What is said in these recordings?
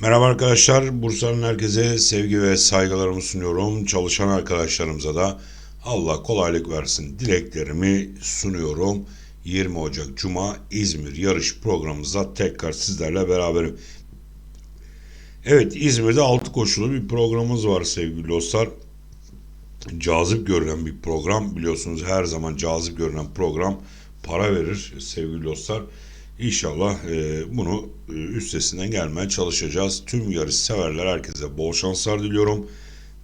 Merhaba arkadaşlar, Bursa'nın herkese sevgi ve saygılarımı sunuyorum. Çalışan arkadaşlarımıza da Allah kolaylık versin dileklerimi sunuyorum. 20 Ocak Cuma İzmir yarış programımızda tekrar sizlerle beraberim. Evet İzmir'de 6 koşulu bir programımız var sevgili dostlar. Cazip görünen bir program biliyorsunuz her zaman cazip görünen program para verir sevgili dostlar. İnşallah e, bunu e, üstesinden gelmeye çalışacağız. Tüm yarış severler herkese bol şanslar diliyorum.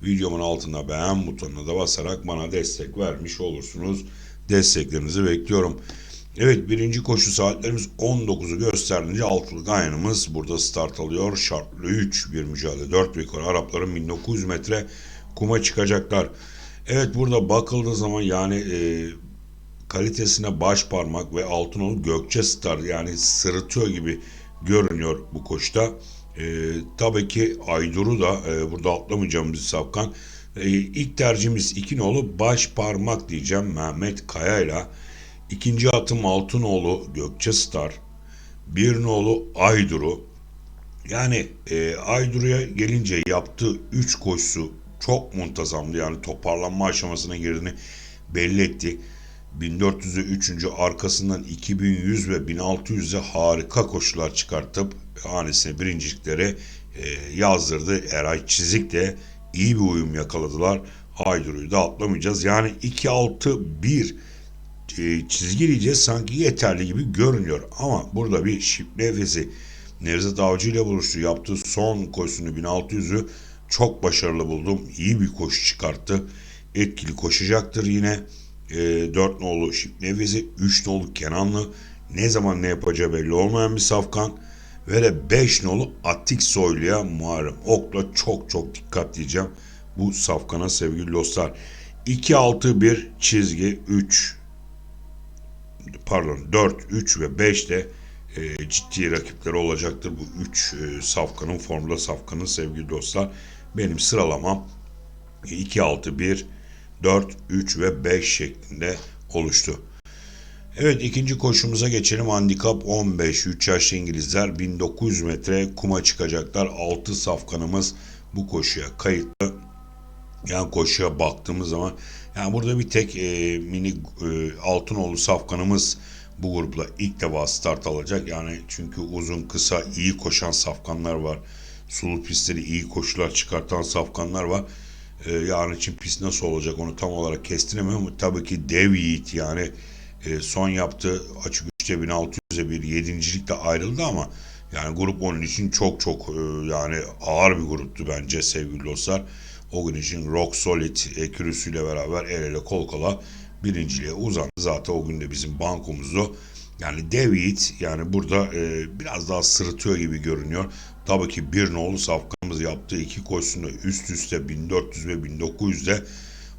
Videomun altına beğen butonuna da basarak bana destek vermiş olursunuz. Desteklerinizi bekliyorum. Evet birinci koşu saatlerimiz 19'u gösterince altılık aynımız burada start alıyor. Şartlı 3 bir mücadele 4 yukarı Arapların 1900 metre kuma çıkacaklar. Evet burada bakıldığı zaman yani e, kalitesine baş parmak ve Altınoğlu Gökçe Star yani sırıtıyor gibi görünüyor bu koşta. Ee, tabii ki Aydur'u da e, burada atlamayacağım bir safkan. Ee, ilk tercihimiz iki nolu baş parmak diyeceğim Mehmet Kaya'yla. İkinci atım Altınoğlu Gökçe Star. Bir nolu Aydur'u. Yani e, Aydur'ya gelince yaptığı 3 koşusu çok muntazamdı. Yani toparlanma aşamasına girdiğini belli etti. 1400'e 3. arkasından 2100 ve 1600'e harika koşular çıkartıp hanesine birincilikleri e, yazdırdı. Eray Çizik de iyi bir uyum yakaladılar. Ayduru'yu da atlamayacağız. Yani 2-6-1 e, çizgileyeceğiz sanki yeterli gibi görünüyor. Ama burada bir şip nefesi Nevzat Avcı ile buluştu. Yaptığı son koşusunu 1600'ü çok başarılı buldum. İyi bir koşu çıkarttı. Etkili koşacaktır yine e, 4 nolu Nevezi, 3 nolu Kenanlı ne zaman ne yapacağı belli olmayan bir safkan ve de 5 nolu Atik Soylu'ya Muharrem Ok'la çok çok dikkat diyeceğim bu safkana sevgili dostlar. 2-6-1 çizgi 3 pardon 4, 3 ve 5 de e, ciddi rakipleri olacaktır bu 3 e, safkanın formda safkanın sevgili dostlar. Benim sıralamam 2, 6, 1, 4, 3 ve 5 şeklinde oluştu. Evet ikinci koşumuza geçelim. Handikap 15. 3 yaşlı İngilizler 1900 metre kuma çıkacaklar. 6 safkanımız bu koşuya kayıtlı. Yani koşuya baktığımız zaman yani burada bir tek e, mini e, Altınoğlu safkanımız bu grupla ilk defa start alacak. Yani çünkü uzun kısa iyi koşan safkanlar var. Sulu pistleri iyi koşular çıkartan safkanlar var e, yarın için pist nasıl olacak onu tam olarak kestiremiyorum ama tabii ki dev yiğit yani e, son yaptığı açık 3'te 1600'e bir yedincilikle ayrıldı ama yani grup onun için çok çok e, yani ağır bir gruptu bence sevgili dostlar. O gün için Rock Solid ekürüsüyle beraber el ele kol kola birinciliğe uzandı. Zaten o gün de bizim bankomuzdu. Yani yiğit yani burada e, biraz daha sırıtıyor gibi görünüyor. Tabii ki bir nolu safkanımız yaptığı iki koşusunda üst üste 1400 ve 1900'de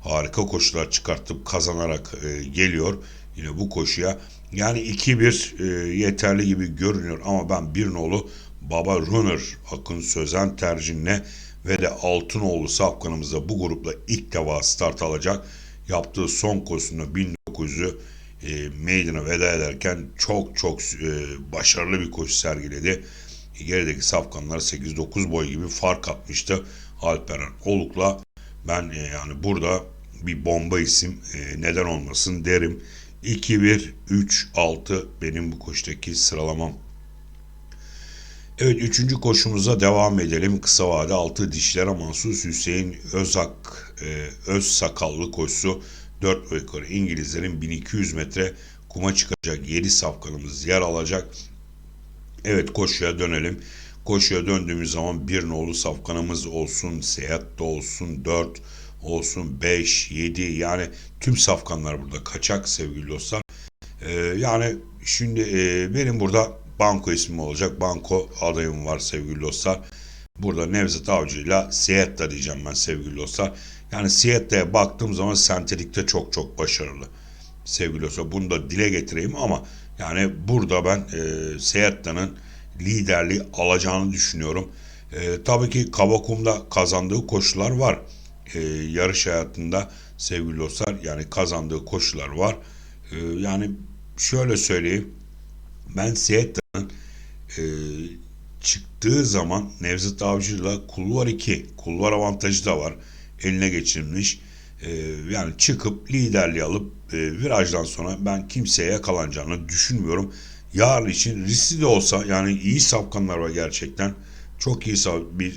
harika koşular çıkartıp kazanarak e, geliyor. Yine bu koşuya yani 2-1 e, yeterli gibi görünüyor ama ben bir nolu Baba Runner Akın Sözen tercihine ve de Altınoğlu safkanımızda bu grupla ilk defa start alacak. Yaptığı son koşusunda 1900'ü e, meydana veda ederken çok çok e, başarılı bir koşu sergiledi. Gerideki safkanlar 8-9 boy gibi fark atmıştı. Alperen Oluk'la ben e, yani burada bir bomba isim e, neden olmasın derim. 2-1-3-6 benim bu koşudaki sıralamam. Evet üçüncü koşumuza devam edelim. Kısa vade altı dişlere mahsus Hüseyin Özak e, Öz Sakallı koşusu 4 yukarı İngilizlerin 1200 metre kuma çıkacak 7 safkanımız yer alacak. Evet koşuya dönelim. Koşuya döndüğümüz zaman bir nolu safkanımız olsun, seyahatte olsun, 4 olsun, 5, 7 yani tüm safkanlar burada kaçak sevgili dostlar. Ee, yani şimdi e, benim burada banko ismim olacak. Banko adayım var sevgili dostlar. Burada Nevzat Avcı ile Siyetta diyeceğim ben sevgili dostlar. Yani Sietta'ya baktığım zaman sentetikte çok çok başarılı. Sevgili dostlar bunu da dile getireyim ama yani burada ben e, Sietta'nın liderliği alacağını düşünüyorum. E, tabii ki Kavakum'da kazandığı koşular var. E, yarış hayatında sevgili dostlar yani kazandığı koşular var. E, yani şöyle söyleyeyim. Ben Sietta'nın e, çıktığı zaman Nevzat Avcı'yla kulvar 2, kulvar avantajı da var. Eline geçirilmiş. Ee, yani çıkıp liderliği alıp e, virajdan sonra ben kimseye yakalanacağını düşünmüyorum. Yarın için riskli de olsa yani iyi safkanlar var gerçekten. Çok iyi bir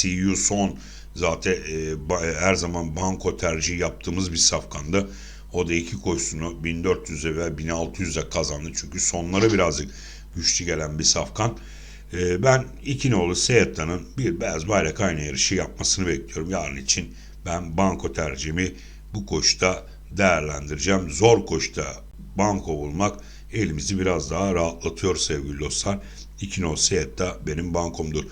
CU son zaten e, her zaman banko tercihi yaptığımız bir safkandı. O da iki koşusunu 1400'e ve 1600'e kazandı. Çünkü sonları birazcık güçlü gelen bir safkan. Ee, ben iki nolu Seyahat'ın bir beyaz bayrak aynı yarışı yapmasını bekliyorum. Yarın için ben banko tercihimi bu koşta değerlendireceğim. Zor koşta banko bulmak elimizi biraz daha rahatlatıyor sevgili dostlar. İki nolu Seyahat'ta benim bankomdur.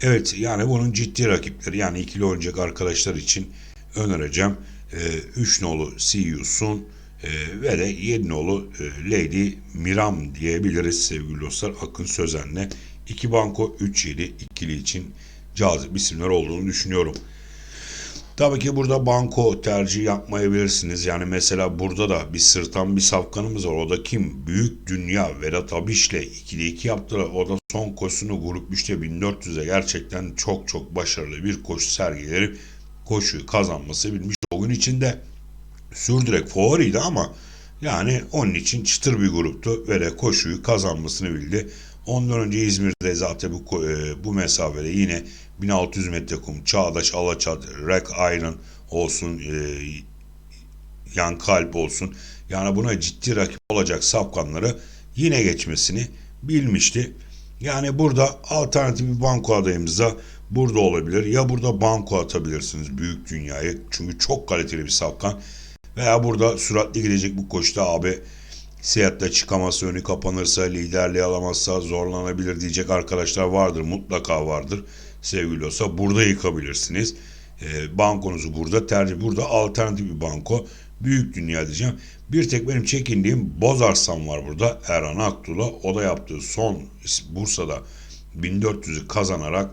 Evet yani bunun ciddi rakipleri yani ikili oynayacak arkadaşlar için önereceğim. 3 nolu See Sun e, ve de 7 nolu e, Lady Miram diyebiliriz sevgili dostlar. Akın Sözen'le 2 banko 3-7 ikili için cazip isimler olduğunu düşünüyorum. Tabii ki burada banko tercih yapmayabilirsiniz. Yani mesela burada da bir sırtan bir safkanımız var. O da kim? Büyük Dünya Vedat Abiş'le ikili 2 yaptılar. O da son koşusunu grup 3'te 1400'e gerçekten çok çok başarılı bir koşu sergileri koşuyu kazanması bilmiş. O gün içinde sürdürek favoriydi ama yani onun için çıtır bir gruptu ve de koşuyu kazanmasını bildi. Ondan önce İzmir'de zaten bu e, bu mesafede yine 1600 metre kum, Çağdaş, Alaçat, Rek Iron olsun, e, Yan Kalp olsun. Yani buna ciddi rakip olacak safkanları yine geçmesini bilmişti. Yani burada alternatif bir banko adayımız da burada olabilir. Ya burada banko atabilirsiniz büyük dünyayı. Çünkü çok kaliteli bir safkan. Veya burada süratli gidecek bu koşuda abi seyahatte çıkamazsa önü kapanırsa liderliği alamazsa zorlanabilir diyecek arkadaşlar vardır mutlaka vardır. Sevgili olsa burada yıkabilirsiniz. E, bankonuzu burada tercih burada. Alternatif bir banko. Büyük dünya diyeceğim. Bir tek benim çekindiğim Bozarslan var burada. Erhan Aktuğ'la o da yaptığı son Bursa'da 1400'ü kazanarak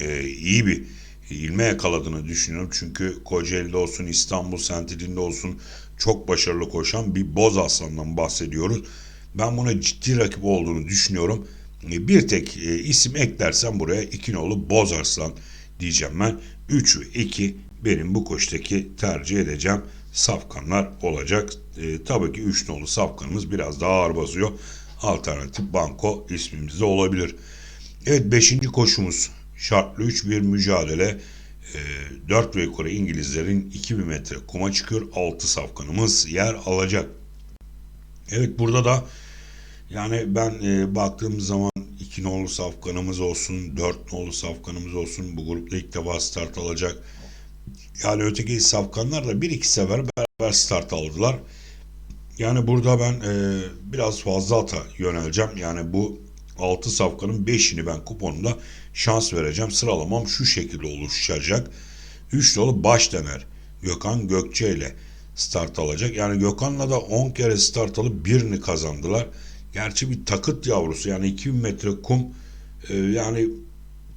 e, iyi bir ilme yakaladığını düşünüyorum. Çünkü Kocaeli'de olsun, İstanbul Sentral'inde olsun çok başarılı koşan bir boz aslandan bahsediyoruz. Ben buna ciddi rakip olduğunu düşünüyorum. E, bir tek e, isim eklersem buraya iki nolu boz aslan diyeceğim ben. 3 ve 2 benim bu koştaki tercih edeceğim safkanlar olacak. E, tabii ki 3 nolu safkanımız biraz daha ağır basıyor. Alternatif banko ismimizde olabilir. Evet 5. koşumuz şartlı 3 bir mücadele. E, 4 ve yukarı İngilizlerin 2000 metre kuma çıkıyor. 6 safkanımız yer alacak. Evet burada da yani ben e, baktığım zaman 2 nolu safkanımız olsun, 4 nolu safkanımız olsun bu grupta ilk defa start alacak. Yani öteki safkanlar da bir iki sefer beraber start aldılar. Yani burada ben e, biraz fazla ata yöneleceğim. Yani bu 6 safkanın 5'ini ben kuponumda şans vereceğim. Sıralamam şu şekilde oluşacak. 3 dolu baş dener. Gökhan Gökçe ile start alacak. Yani Gökhan'la da 10 kere start alıp birini kazandılar. Gerçi bir takıt yavrusu yani 2000 metre kum e, yani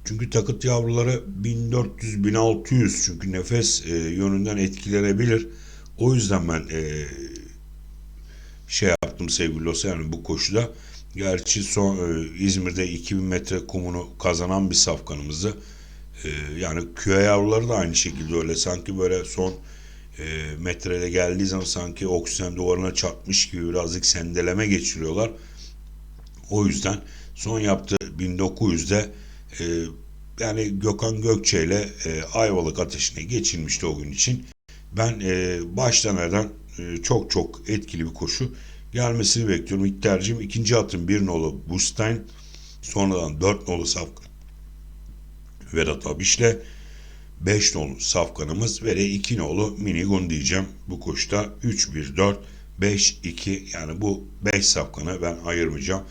çünkü takıt yavruları 1400-1600 çünkü nefes e, yönünden etkilenebilir. O yüzden ben e, şey yaptım sevgili dostlar yani bu koşuda Gerçi son e, İzmir'de 2000 metre kumunu kazanan bir safkanımızdı. E, yani küre yavruları da aynı şekilde öyle. Sanki böyle son e, metrede geldiği zaman sanki oksijen duvarına çarpmış gibi birazcık sendeleme geçiriyorlar. O yüzden son yaptığı 1900'de e, yani Gökhan Gökçe ile e, Ayvalık ateşine geçilmişti o gün için. Ben e, baştan neden e, çok çok etkili bir koşu gelmesini bekliyorum. İlk tercihim ikinci atın bir nolu Bustein. Sonradan dört nolu Safkan. Vedat Abiş'le 5 nolu Safkan'ımız ve de 2 nolu Minigun diyeceğim. Bu koşta 3-1-4 5-2 yani bu 5 safkanı ben ayırmayacağım.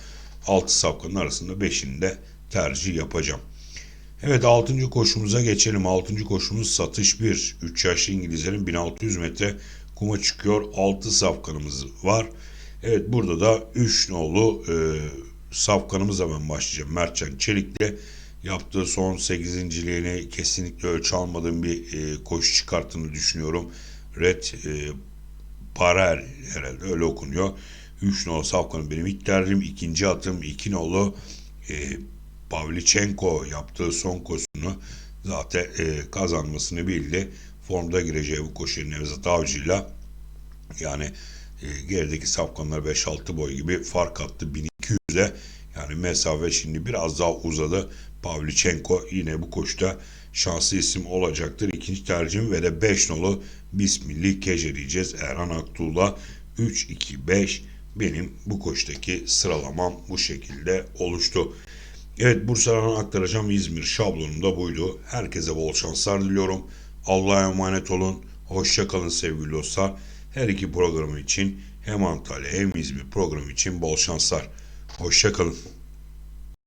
6 safkanın arasında 5'ini de tercih yapacağım. Evet 6. koşumuza geçelim. 6. koşumuz satış 1. 3 yaşlı İngilizlerin 1600 metre kuma çıkıyor. 6 safkanımız var. Evet burada da 3 nolu e, safkanımızla ben başlayacağım. Mertcan Çelik'le yaptığı son 8. liğine kesinlikle ölçü almadığım bir e, koşu çıkarttığını düşünüyorum. Red e, Parer herhalde öyle okunuyor. 3 nolu safkanım benim ilk tercihim. ikinci atım 2 nolu e, Pavlichenko yaptığı son koşusunu zaten e, kazanmasını bildi. Formda gireceği bu koşuyu Nevzat Avcı'yla yani gerideki safkanlar 5-6 boy gibi fark attı 1200'e. Yani mesafe şimdi biraz daha uzadı. Pavlichenko yine bu koşuda şanslı isim olacaktır. İkinci tercihim ve de 5 nolu Bismillah keceleyeceğiz. Erhan Aktuğ'la 3-2-5 benim bu koşudaki sıralamam bu şekilde oluştu. Evet Bursa'dan aktaracağım İzmir şablonum da buydu. Herkese bol şanslar diliyorum. Allah'a emanet olun. Hoşça kalın sevgili dostlar. Her iki programı için hem Antalya hem İzmir programı için bol şanslar. Hoşça kalın.